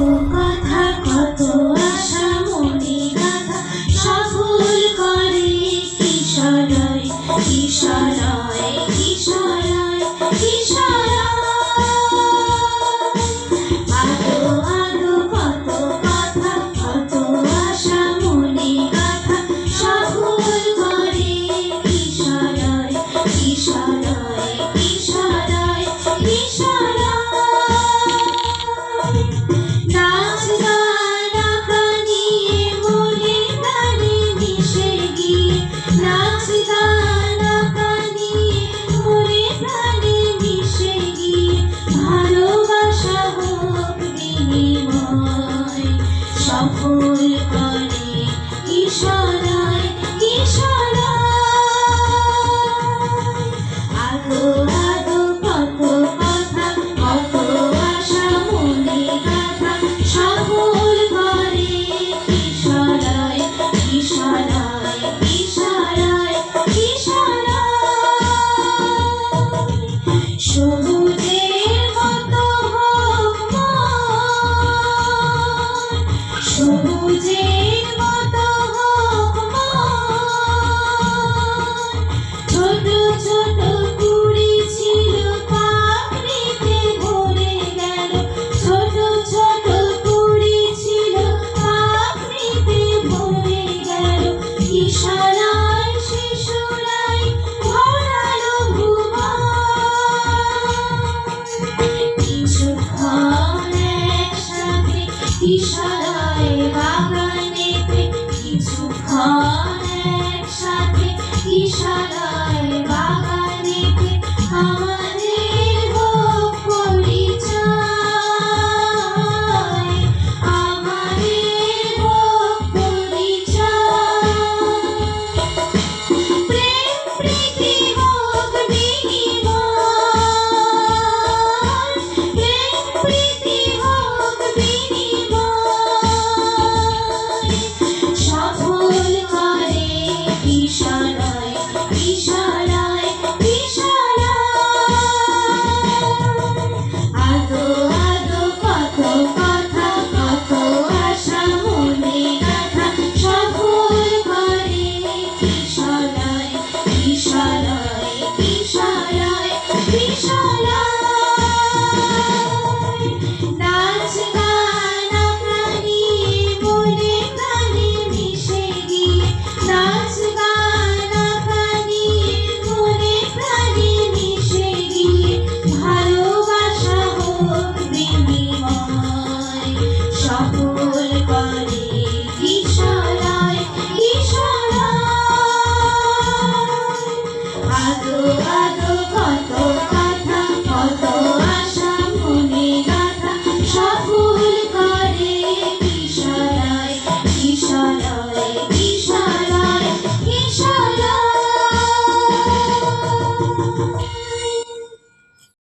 不怪他怪我 সবুজের মতো হোক ছোট ছোট কুড়ি ছিল, পাপড়িতে ভরে গেল। ছোট ছোট কুড়ি ছিল, পাপড়িতে ভরে গেল। ইশারায় শিশুরাই ভরালো ভুবন কিছুক্ষণ একসাথে ইশারা Oh. chocolate.